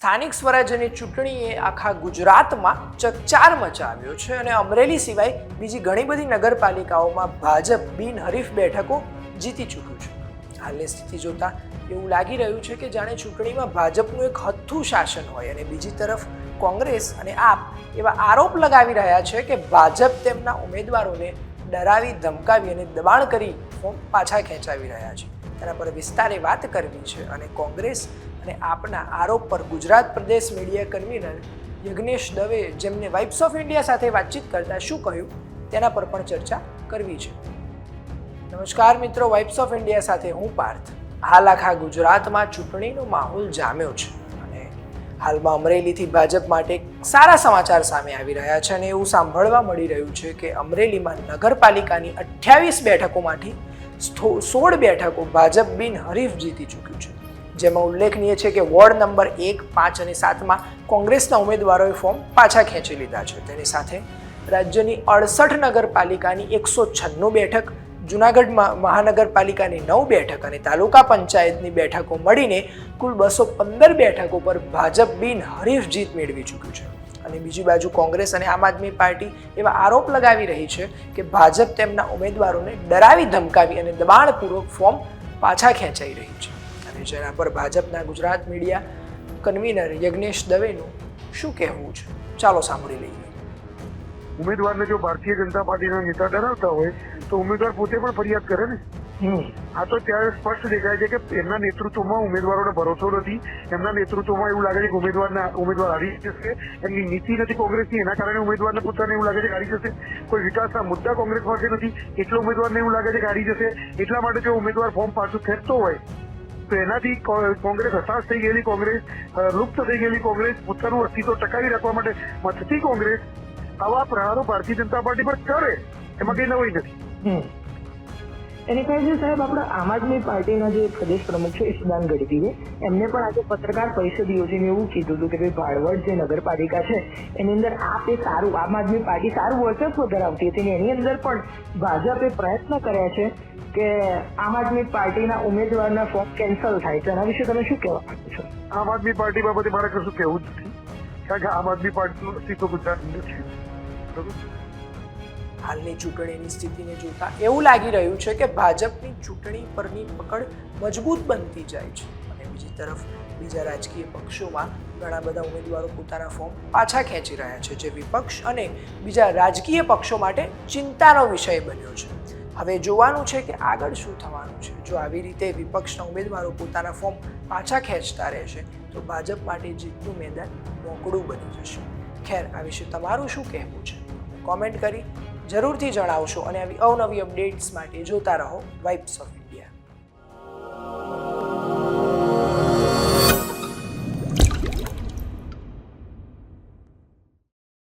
સ્થાનિક સ્વરાજ્યની ચૂંટણીએ આખા ગુજરાતમાં ચકચાર મચાવ્યો છે અને અમરેલી સિવાય બીજી ઘણી બધી નગરપાલિકાઓમાં ભાજપ બિનહરીફ બેઠકો જીતી ચૂક્યું છે. હાલની સ્થિતિ જોતા એવું લાગી રહ્યું છે કે જાણે ચૂંટણીમાં ભાજપનું એક હથ્થું શાસન હોય અને બીજી તરફ કોંગ્રેસ અને આપ એવા આરોપ લગાવી રહ્યા છે કે ભાજપ તેમના ઉમેદવારોને ડરાવી ધમકાવી અને દબાણ કરી પાછા ખેંચાવી રહ્યા છે. તેના પર વિસ્તારે વાત કરવી છે અને કોંગ્રેસ અને આપના આરોપ પર ગુજરાત પ્રદેશ મીડિયા કન્વીનર યજ્ઞેશ દવે જેમને વાઇબ્સ ઓફ ઇન્ડિયા સાથે વાતચીત કરતા શું કહ્યું તેના પર પણ ચર્ચા કરવી છે. નમસ્કાર મિત્રો વાઇબ્સ ઓફ ઇન્ડિયા સાથે હું પાર્થ. હાલ આખા ગુજરાતમાં ચૂંટણીનો માહોલ જામ્યો છે અને હાલમાં અમરેલીથી ભાજપ માટે સારા સમાચાર સામે આવી રહ્યા છે અને એવું સાંભળવા મળી રહ્યું છે કે અમરેલીમાં નગરપાલિકાની અઠ્યાવીસ બેઠકોમાંથી સોળ બેઠકો ભાજપ બિન હરીફ જીતી ચૂક્યું છે. જેમાં ઉલ્લેખનીય છે કે વોર્ડ નંબર એક, પાંચ અને સાતમાં કોંગ્રેસના ઉમેદવારોએ ફોર્મ પાછા ખેંચી લીધા છે. તેની સાથે રાજ્યની અડસઠ નગરપાલિકાની એકસો છન્નું બેઠક જુનાગઢમાં મહાનગરપાલિકાની નવ બેઠક અને તાલુકા પંચાયતની બેઠકો મળીને કુલ બસો પંદર બેઠકો પર ભાજપ બિન હરીફ જીત મેળવી ચૂક્યું છે. અને બીજી બાજુ કોંગ્રેસ અને આમ આદમી પાર્ટી એવા આરોપ લગાવી રહી છે કે ભાજપ તેમના ઉમેદવારોને ડરાવી ધમકાવી અને દબાણપૂર્વક ફોર્મ પાછા ખેંચાઈ રહી છે. અને જેના પર ભાજપના ગુજરાત મીડિયા કન્વીનર યજ્ઞેશ દવેનું શું કહેવું છે? ચાલો સાંભળી લઈએ. ઉમેદવારને જો ભારતીય જનતા પાર્ટીના નેતા ડરાવતા હોય તો ઉમેદવાર પોતે પણ ફરિયાદ કરે ને? આ તો ત્યારે સ્પષ્ટ દેખાય છે કે એમના નેતૃત્વમાં ઉમેદવારોને ભરોસો નથી. એમના નેતૃત્વમાં એવું લાગે છે કે ઉમેદવારના ઉમેદવાર હારી જશે. એમની નીતિ નથી કોંગ્રેસની એના કારણે ઉમેદવારને પોતાને એવું લાગે છે કે હારી જશે. કોઈ વિકાસના મુદ્દા કોંગ્રેસ પાસે નથી. એટલો ઉમેદવારને એવું લાગે છે કે હારી જશે. એટલા માટે જો ઉમેદવાર ફોર્મ પાછું ખેંચતો હોય તો એનાથી કોંગ્રેસ હતાશ થઈ ગયેલી કોંગ્રેસ લુપ્ત થઈ ગયેલી કોંગ્રેસ પોતાનું અસ્તિત્વ ટકાવી રાખવા માટે મથતી કોંગ્રેસ આવા પ્રહારો ભારતીય જનતા પાર્ટી પર કરે. એમાં કઈ નવાઈ નથી. એની છે સાહેબ આપણે આમ આદમી પાર્ટીના જે પ્રદેશ પ્રમુખ છે, ઈશુદાન ગઢવીએ, એમને પણ આજે પત્રકાર પરિષદ યોજીને એવું કીધું હતું કે ભાઈ ભાડવડ જે નગરપાલિકા છે, એની અંદર આપ એ સારું, આમ આદમી પાર્ટી સારું વર્ચસ્વ ધરાવતી હતી એની અંદર પણ ભાજપે પ્રયત્ન કર્યા છે કે આમ આદમી પાર્ટીના ઉમેદવારના ફોર્મ કેન્સલ થાય. છે એના વિશે તમે શું કહેવા માંગો છો? આમ આદમી પાર્ટી બાબતે મારે કશું કહેવું જ નથી. કારણ કે આમ આદમી પાર્ટીનું અસ્તિત્વ ગુજરાતની અંદર છે બરોબર? હાલની ચૂંટણીની સ્થિતિને જોતા એવું લાગી રહ્યું છે કે ભાજપની ચૂંટણી પરની પકડ મજબૂત બનતી જાય છે. અને બીજી તરફ બીજા રાજકીય પક્ષોમાં ઘણા બધા ઉમેદવારો પોતાના ફોર્મ પાછા ખેંચી રહ્યા છે, જે વિપક્ષ અને બીજા રાજકીય પક્ષો માટે ચિંતાનો વિષય બન્યો છે. હવે જોવાનું છે કે આગળ શું થવાનું છે. જો આવી રીતે વિપક્ષના ઉમેદવારો પોતાના ફોર્મ પાછા ખેંચતા રહેશે, તો ભાજપ માટે જીતનું મેદાન મોકળું બની જશે. ખેર, આ વિશે તમારું શું કહેવું છે? કોમેન્ટ કરી જરૂરથી જણાવશો અને આવી અવનવી અપડેટ્સ માટે જોતા રહો વાઇબ્સ ઓફ